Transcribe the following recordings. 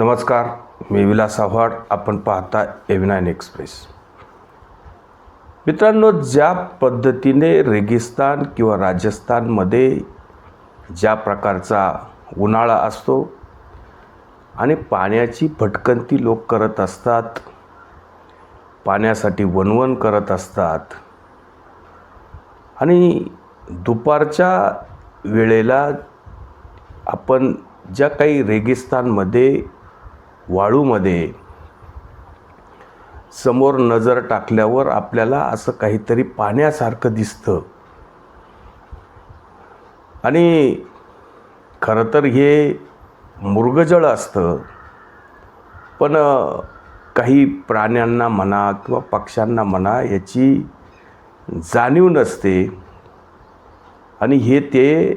नमस्कार मी विलास आव्हाड. आपण पाहता एव्हिनाईन एक्सप्रेस. मित्रांनो ज्या पद्धतीने रेगिस्तान किंवा राजस्थानमध्ये ज्या प्रकारचा उन्हाळा असतो आणि पाण्याची भटकंती लोक करत असतात पाण्यासाठी वणवण करत असतात आणि दुपारच्या वेळेला आपण ज्या काही रेगिस्तानमध्ये वाळूमध्ये समोर नजर टाकल्यावर आपल्याला असं काहीतरी पाण्यासारखं दिसतं. आणि खरं तर हे मृगजळ असतं पण काही प्राण्यांना म्हणा किंवा पक्ष्यांना म्हणा याची जाणीव नसते. आणि हे ते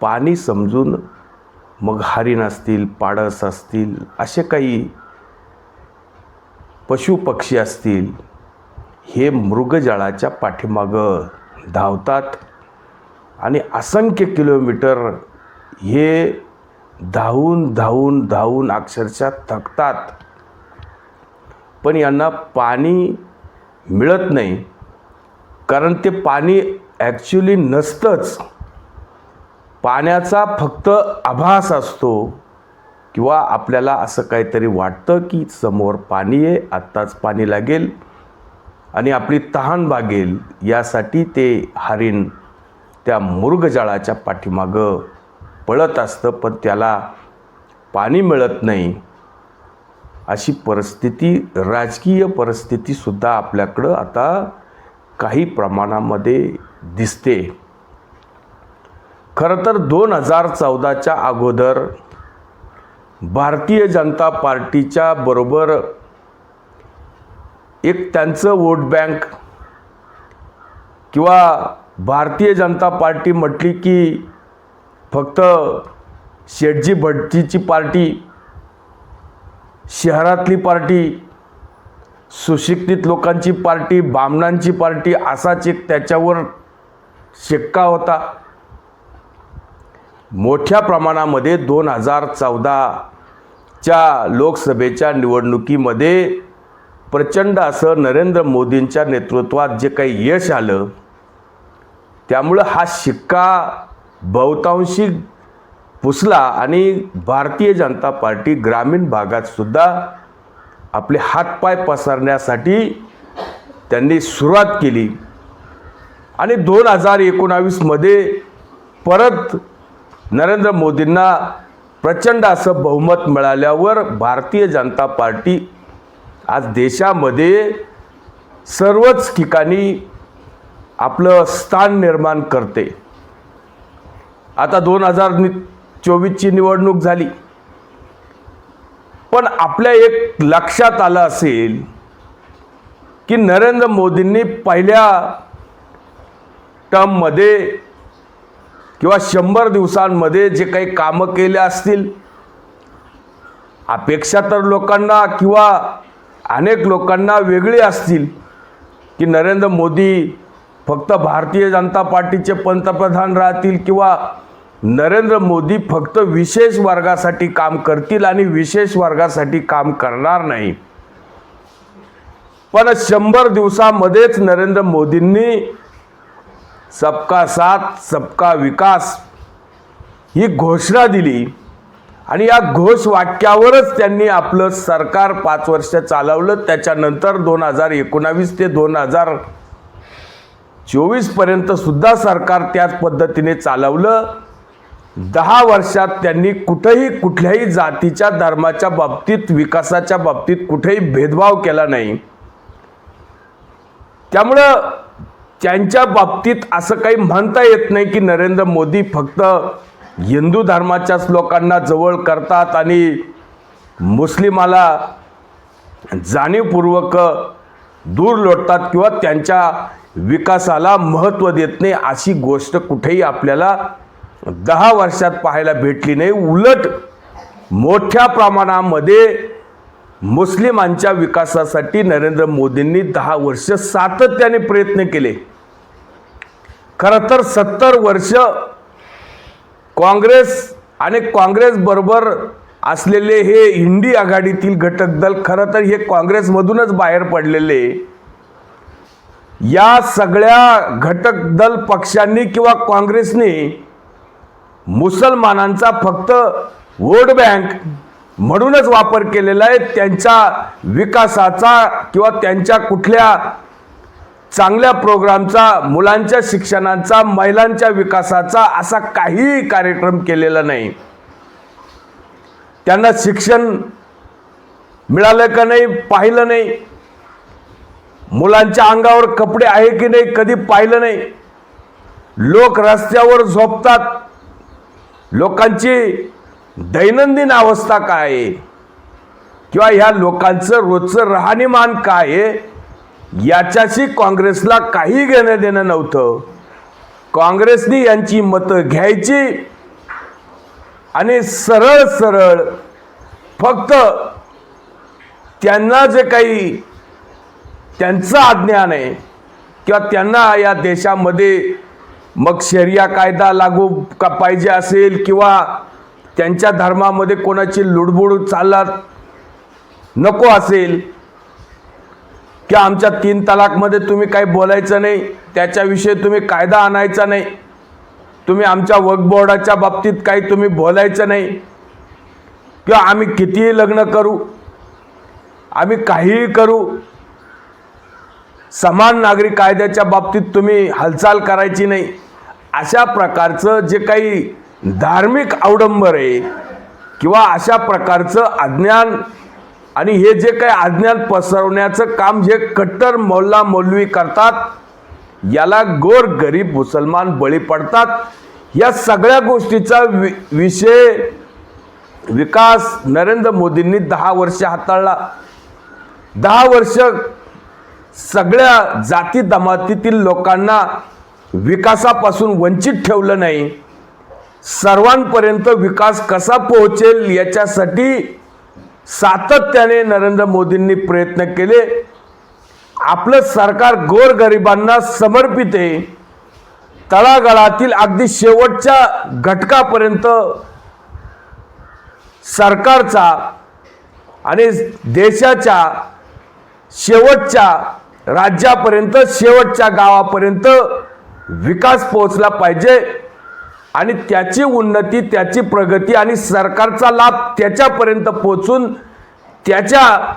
पाणी समजून मग हरिण असतील पाडस असतील असे काही पशुपक्षी असतील हे मृगजळाच्या पाठीमागं धावतात. आणि असंख्य किलोमीटर हे धावून धावून धावून अक्षरशः थकतात. पण यांना पाणी मिळत नाही कारण ते पाणी ॲक्च्युली नसतंच. पाण्याचा फक्त आभास असतो किंवा आपल्याला असं काहीतरी वाटतं की समोर पाणी आहे आत्ताच पाणी लागेल आणि आपली तहान भागेल यासाठी ते हरिण त्या मृगजाळाच्या पाठीमागं पळत असतं पण त्याला पाणी मिळत नाही. अशी परिस्थिती राजकीय परिस्थितीसुद्धा आपल्याकडं आता काही प्रमाणामध्ये दिसते. खरं तर दोन हजार चौदाच्या अगोदर भारतीय जनता पार्टीच्या बरोबर एक त्यांचं वोट बँक किंवा भारतीय जनता पार्टी म्हटली की फक्त शेटजी भटजीची पार्टी शहरातली पार्टी सुशिक्षित लोकांची पार्टी बामणांची पार्टी असाच एक त्याच्यावर शिक्का होता. मोठ्या प्रमाणामध्ये दोन हजार चौदाच्या लोकसभेच्या निवडणुकीमध्ये प्रचंड असं नरेंद्र मोदींच्या नेतृत्वात जे काही यश आलं त्यामुळं हा शिक्का बहुतांशी पुसला आणि भारतीय जनता पार्टी ग्रामीण भागातसुद्धा आपले हातपाय पसरण्यासाठी त्यांनी सुरुवात केली. आणि दोन हजार एकोणावीसमध्ये परत नरेंद्र मोदींना प्रचंड असं बहुमत मिळाल्यावर भारतीय जनता पार्टी आज देशामध्ये सर्वच ठिकाणी आपलं स्थान निर्माण करते. आता दोन हजार नि चोवीसची निवडणूक झाली. पण आपल्या एक लक्षात आलं असेल की नरेंद्र मोदींनी पहिल्या टर्ममध्ये किंवा शंभर दिवसांमध्ये जे काही कामं केले असतील अपेक्षा तर लोकांना किंवा अनेक लोकांना वेगळी असतील की नरेंद्र मोदी फक्त भारतीय जनता पार्टीचे पंतप्रधान राहतील किंवा नरेंद्र मोदी फक्त विशेष वर्गासाठी काम करतील आणि विशेष वर्गासाठी काम करणार नाही. पण शंभर दिवसामध्येच नरेंद्र मोदींनी सबका साथ सबका विकास ही घोषणा दिली. आणि या घोष वाक्यावरच त्यांनी आपलं सरकार पाच वर्ष चालवलं. त्याच्यानंतर दोन हजार एकोणावीस ते दोन हजार चोवीसपर्यंत सुद्धा सरकार त्याच पद्धतीने चालवलं. दहा वर्षात त्यांनी कुठंही कुठल्याही जातीच्या धर्माच्या बाबतीत विकासाच्या बाबतीत कुठेही भेदभाव केला नाही. त्यामुळं त्यांच्या बाबतीत असं काही म्हणता येत नाही की नरेंद्र मोदी फक्त हिंदू धर्माच्याच लोकांना जवळ करतात आणि मुस्लिमाला जाणीवपूर्वक दूर लोटतात किंवा त्यांच्या विकासाला महत्त्व देत नाही अशी गोष्ट कुठेही आपल्याला दहा वर्षात पाहायला भेटली नाही. उलट मोठ्या प्रमाणामध्ये मुस्लिमांच्या विकासासाठी नरेंद्र मोदींनी दहा वर्ष सातत्याने प्रयत्न केले. खरं तर सत्तर वर्ष काँग्रेस आणि काँग्रेसबरोबर असलेले हे इंडी आघाडीतील घटक दल खरं तर हे काँग्रेसमधूनच बाहेर पडलेले. या सगळ्या घटक दल पक्षांनी किंवा काँग्रेसने मुसलमानांचा फक्त वोट बँक म्हणूनच वापर केलेला आहे. त्यांच्या विकासाचा किंवा त्यांच्या कुठल्या चांगल्या प्रोग्रामचा मुलांच्या शिक्षणाचा महिलांच्या विकासाचा असा काहीही कार्यक्रम केलेला नाही. त्यांना शिक्षण मिळालं का नाही पाहिलं नाही. मुलांच्या अंगावर कपडे आहे की नाही कधी पाहिलं नाही. लोक रस्त्यावर झोपतात. लोकांची दैनंदिन अवस्था काय आहे? किंवा ह्या लोकांचं रोजचं राहणीमान काय आहे? याच्याशी काँग्रेसला काही घेणं देणं नव्हतं. काँग्रेसनी यांची मतं घ्यायची आणि सरळ सरळ फक्त त्यांना जे काही त्यांचं अज्ञान आहे किंवा त्यांना या देशामध्ये मग शरिया कायदा लागू का पाहिजे असेल किंवा त्यांच्या धर्मामध्ये कोणाची लुडबुड चालत नको असेल किंवा आमच्या तीन तलाकमध्ये तुम्ही काही बोलायचं नाही त्याच्याविषयी तुम्ही कायदा आणायचा नाही तुम्ही आमच्या वक्फ बोर्डाच्या बाबतीत काही तुम्ही बोलायचं नाही किंवा आम्ही कितीही लग्न करू आम्ही काहीही करू समान नागरिक कायद्याच्या बाबतीत तुम्ही हालचाल करायची नाही. अशा प्रकारचं जे काही धार्मिक अवडंबर आहे किंवा अशा प्रकारचं अज्ञान आणि हे जे काही अज्ञान पसरवण्याचं काम जे कट्टर मौला मौलवी करतात याला गोर गरीब मुसलमान बळी पडतात. या सगळ्या गोष्टीचा वि विषय विकास नरेंद्र मोदींनी दहा वर्ष हाताळला. दहा वर्ष सगळ्या जाती जमातीतील लोकांना विकासापासून वंचित ठेवलं नाही. सर्वांपर्यंत विकास कसा पोहोचेल याच्यासाठी सातत्याने नरेंद्र मोदींनी प्रयत्न केले. आपलं सरकार गोरगरिबांना समर्पित. आहे तळागाळातील अगदी शेवटच्या घटकापर्यंत सरकारचा आणि देशाच्या शेवटच्या राज्यापर्यंत शेवटच्या गावापर्यंत विकास पोहोचला पाहिजे. आणि त्याची उन्नती त्याची प्रगती आणि सरकारचा लाभ त्याच्यापर्यंत पोचून त्याच्या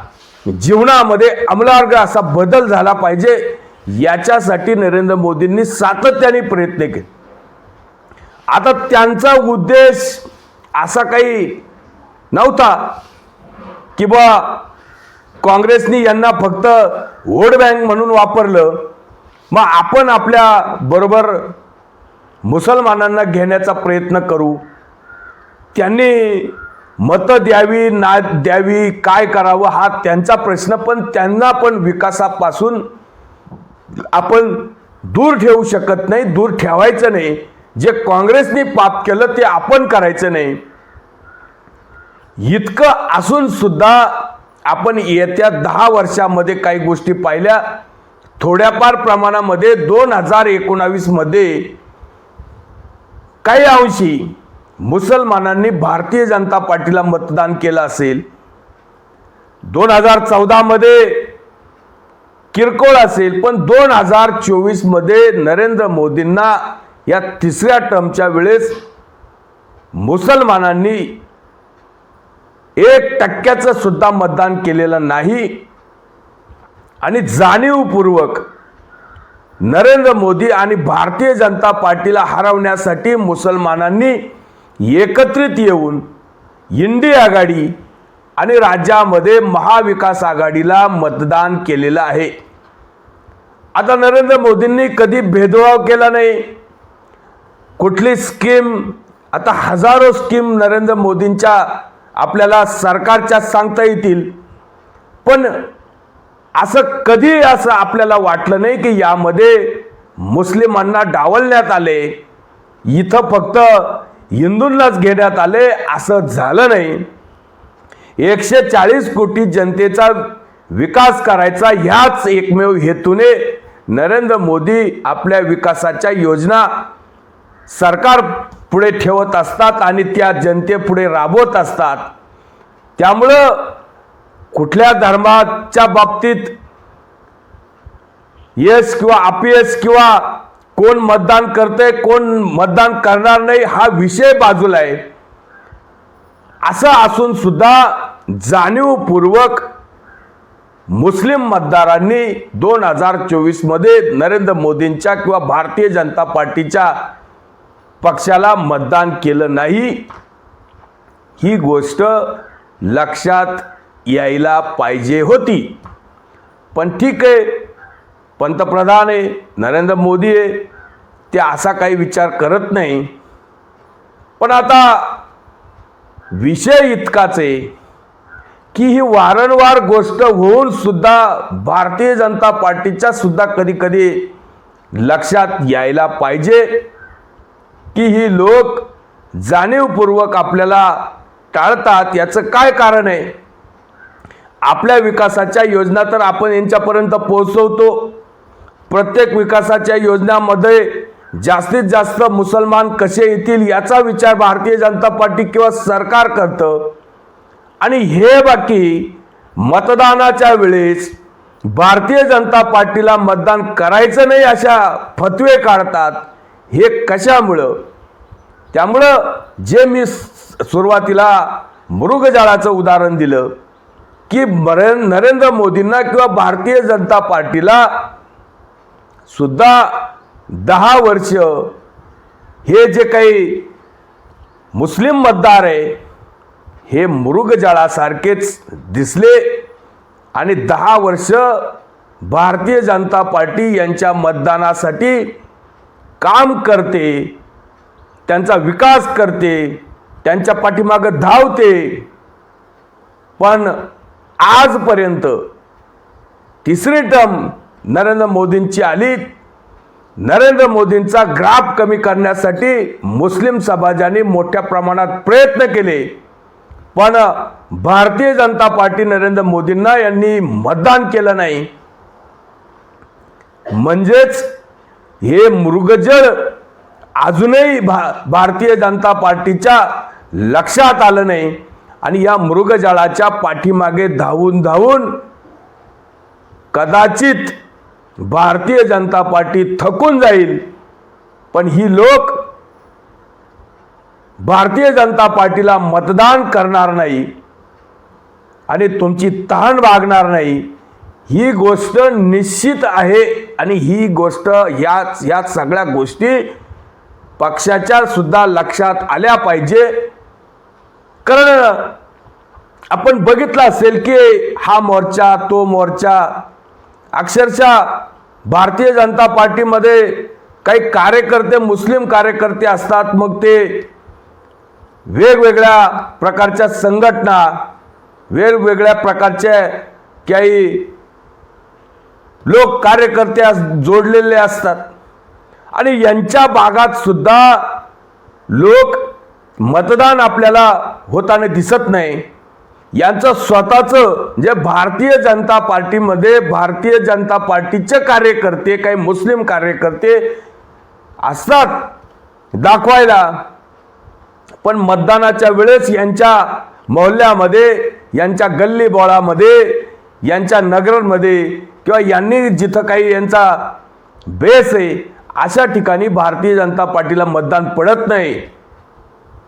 जीवनामध्ये अमलार्ग असा बदल झाला पाहिजे याच्यासाठी नरेंद्र मोदींनी सातत्याने प्रयत्न केले. आता त्यांचा उद्देश असा काही नव्हता की बा काँग्रेसनी यांना फक्त वोट बँक म्हणून वापरलं मग आपण आपल्या बरोबर मुसलमानांना घेण्याचा प्रयत्न करू. त्यांनी मतं द्यावी ना द्यावी काय करावं हा त्यांचा प्रश्न पण त्यांना पण विकासापासून आपण दूर ठेवू शकत नाही दूर ठेवायचं नाही. जे काँग्रेसने पाप केलं ते आपण करायचं नाही. इतकं असून सुद्धा आपण येत्या दहा वर्षामध्ये काही गोष्टी पाहिल्या. थोड्याफार प्रमाणामध्ये दोन हजार एकोणावीसमध्ये काही अंशी मुसलमानांनी भारतीय जनता पार्टीला मतदान केलं असेल. दोन हजार चौदामध्ये किरकोळ असेल पण दोन हजार चोवीसमध्ये नरेंद्र मोदींना या तिसऱ्या टर्मच्या वेळेस मुसलमानांनी एक टक्क्याचं सुद्धा मतदान केलेलं नाही. आणि जाणीवपूर्वक नरेंद्र मोदी आणि भारतीय जनता पार्टीला हरवण्यासाठी मुसलमानांनी एकत्रित येऊन इंडी आघाडी आणि राज्यामध्ये महाविकास आघाडीला मतदान केलेलं आहे. आता नरेंद्र मोदींनी कधी भेदभाव केला नाही. कुठली स्कीम आता हजारो स्कीम नरेंद्र मोदींच्या आपल्याला सरकारच्या सांगता येतील. पण असं कधी असं आपल्याला वाटलं नाही की यामध्ये मुस्लिमांना डावलण्यात आले इथं फक्त हिंदूंनाच घेण्यात आले असं झालं नाही. एकशे चाळीस कोटी जनतेचा विकास करायचा ह्याच एकमेव हेतूने नरेंद्र मोदी आपल्या विकासाच्या योजना सरकार पुढे ठेवत असतात आणि त्या जनतेपुढे राबवत असतात. त्यामुळं कुठल्या धर्माच्या बाबतीत यश किंवा अपयश किंवा कोण मतदान करते कोण मतदान करणार नाही हा विषय बाजूला आहे. असं असून सुद्धा जाणीवपूर्वक मुस्लिम मतदारांनी दोन हजार चोवीसमध्ये नरेंद्र मोदींच्या किंवा भारतीय जनता पार्टीच्या पक्षाला मतदान केलं नाही. ही गोष्ट लक्षात यायला पाहिजे होती. पण ठीक आहे. पंतप्रधान आहे नरेंद्र मोदी आहे ते असा काही विचार करत नाही. पण आता विषय इतकाच आहे की ही वारंवार गोष्ट होऊन सुद्धा भारतीय जनता पार्टीच्या सुद्धा कधी कधी लक्षात यायला पाहिजे की ही लोक जाणीवपूर्वक आपल्याला टाळतात. याचं काय कारण आहे? आपल्या विकासाच्या योजना तर आपण यांच्यापर्यंत पोहोचवतो. प्रत्येक विकासाच्या योजनामध्ये जास्तीत जास्त मुसलमान कसे येतील याचा विचार भारतीय जनता पार्टी किंवा सरकार करतं. आणि हे बाकी मतदानाच्या वेळेस भारतीय जनता पार्टीला मतदान करायचं नाही अशा फतवे काढतात. हे कशामुळं? त्यामुळं जे मी स- सुरुवातीला मृगजाळाचं उदाहरण दिलं की मरे नरेंद्र मोदींना किंवा भारतीय जनता पार्टीला सुद्धा दहा वर्ष हे जे काही मुस्लिम मतदार आहे हे मृगजळासारखेच दिसले आणि दहा वर्ष भारतीय जनता पार्टी यांच्या मतदानासाठी काम करते त्यांचा विकास करते त्यांच्या पाठीमागं धावते. पण आजपर्यंत तिसरी टर्म नरेंद्र मोदींची आली. नरेंद्र मोदींचा ग्राफ कमी करण्यासाठी मुस्लिम समाजाने मोठ्या प्रमाणात प्रयत्न केले. पण भारतीय जनता पार्टी नरेंद्र मोदींना यांनी मतदान केलं नाही. म्हणजेच हे मृगजळ अजूनही भा भारतीय जनता पार्टीच्या लक्षात आलं नाही. आणि या मृगजळाच्या पाठीमागे धावून धावून कदाचित भारतीय जनता पार्टी थकून जाईल. पण ही लोक भारतीय जनता पार्टीला मतदान करणार नाही आणि तुमची तहान वागणार नाही. ही गोष्ट निश्चित आहे आणि ही गोष्ट या या सगळ्या गोष्टी पक्षाच्या सुद्धा लक्षात आल्या पाहिजे. कारण आपण बघितलं असेल की हा मोर्चा तो मोर्चा अक्षरशः भारतीय जनता पार्टीमध्ये काही कार्यकर्ते मुस्लिम कार्यकर्ते असतात. मग ते वेगवेगळ्या प्रकारच्या संघटना वेगवेगळ्या प्रकारच्या काही लोक कार्यकर्ते अस- जोडलेले असतात. आणि यांच्या भागात सुद्धा लोक मतदान आपल्याला होताना दिसत नाही. यांचं स्वतःचं जे भारतीय जनता पार्टीमध्ये भारतीय जनता पार्टीचे कार्यकर्ते काही मुस्लिम कार्यकर्ते असतात दाखवायला. पण मतदानाच्या वेळेस यांच्या मोहल्ल्यामध्ये यांच्या गल्ली बोळामध्ये यांच्या नगरमध्ये किंवा यांनी जिथं काही यांचा बेस आहे अशा ठिकाणी भारतीय जनता पार्टीला मतदान पडत नाही.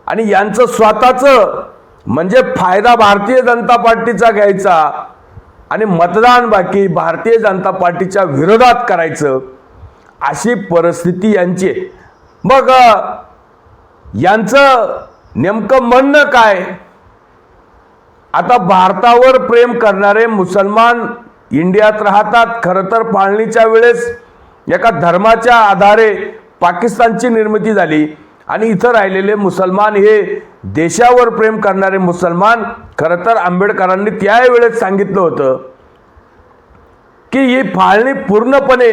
आणि यांचं स्वतःचं म्हणजे फायदा भारतीय जनता पार्टीचा घ्यायचा आणि मतदान बाकी भारतीय जनता पार्टीच्या विरोधात करायचं अशी परिस्थिती यांची मग यांचं नेमकं म्हणणं काय? आता भारतावर प्रेम करणारे मुसलमान इंडियात राहतात. खरं तर फाळणीच्या वेळेस एका धर्माच्या आधारे पाकिस्तानची निर्मिती झाली. आणि इथं राहिलेले मुसलमान हे देशावर प्रेम करणारे मुसलमान खरं तर आंबेडकरांनी त्यावेळेस सांगितलं होतं की ही फाळणी पूर्णपणे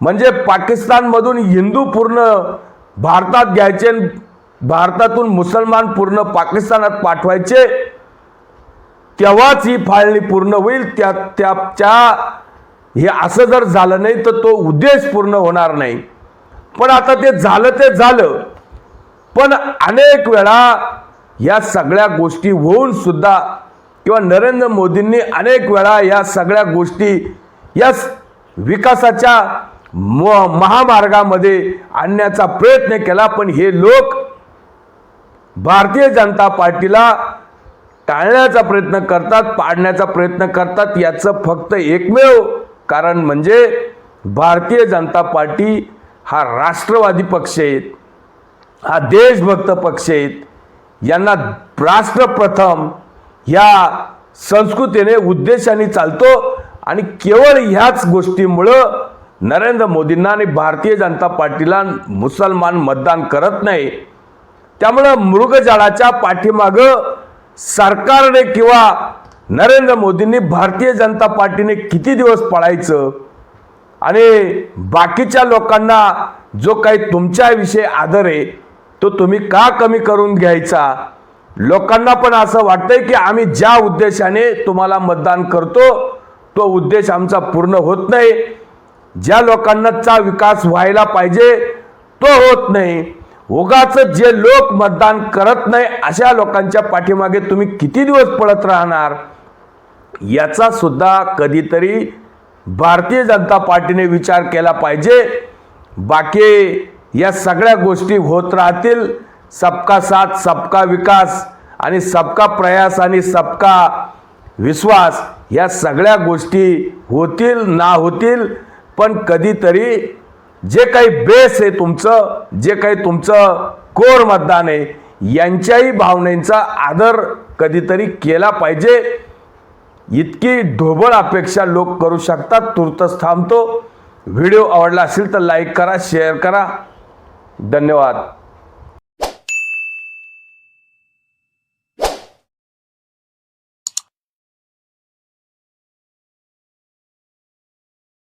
म्हणजे पाकिस्तानमधून हिंदू पूर्ण भारतात घ्यायचे आणि भारतातून मुसलमान पूर्ण पाकिस्तानात पाठवायचे तेव्हाच ही फाळणी पूर्ण होईल. त्या त्याच्या हे असं जर झालं नाही तर तो उद्देश पूर्ण होणार नाही. पण आता ते झालं ते झालं. पण अनेक वेळा या सगळ्या गोष्टी होऊन सुद्धा किंवा नरेंद्र मोदींनी अनेक वेळा या सगळ्या गोष्टी या विकासाच्या म महामार्गामध्ये आणण्याचा प्रयत्न केला. पण हे लोक भारतीय जनता पार्टीला टाळण्याचा प्रयत्न करतात पाडण्याचा प्रयत्न करतात. याचं फक्त एकमेव कारण म्हणजे भारतीय जनता पार्टी हा राष्ट्रवादी पक्ष आहे. हा देशभक्त पक्ष आहेत. यांना राष्ट्रप्रथम या संस्कृतीने उद्देशाने चालतो आणि केवळ ह्याच गोष्टीमुळं नरेंद्र मोदींना आणि भारतीय जनता पार्टीला मुसलमान मतदान करत नाही. त्यामुळं मृगजाळाच्या पाठीमागं सरकारने किंवा नरेंद्र मोदींनी भारतीय जनता पार्टीने किती दिवस पळायचं? आणि बाकीच्या लोकांना जो काही तुमच्याविषयी आदर आहे तो तुम्ही का कमी करून घ्यायचा? लोकांना पण असं वाटतंय की आम्ही ज्या उद्देशाने तुम्हाला मतदान करतो तो उद्देश आमचा पूर्ण होत नाही. ज्या लोकांनाचा विकास व्हायला पाहिजे तो होत नाही. उगाच जे लोक मतदान करत नाही अशा लोकांच्या पाठीमागे तुम्ही किती दिवस पळत राहणार? याचा सुद्धा कधीतरी भारतीय जनता पार्टीने विचार केला पाहिजे. बाकी या सगळ्या गोष्टी होत राहतील. सबका साथ सबका विकास आणि सबका प्रयास आणि सबका विश्वास या सगळ्या गोष्टी होतील ना होतील पण कधीतरी जे काही बेस आहे तुमचं जे काही तुमचं कोर मतदान आहे यांच्याही भावनेचा आदर कधीतरी केला पाहिजे. इतकी ढोबळ अपेक्षा लोक करू शकतात तुर्तच थांबतो. व्हिडिओ आवडला असेल तर लाईक करा शेअर करा. धन्यवाद.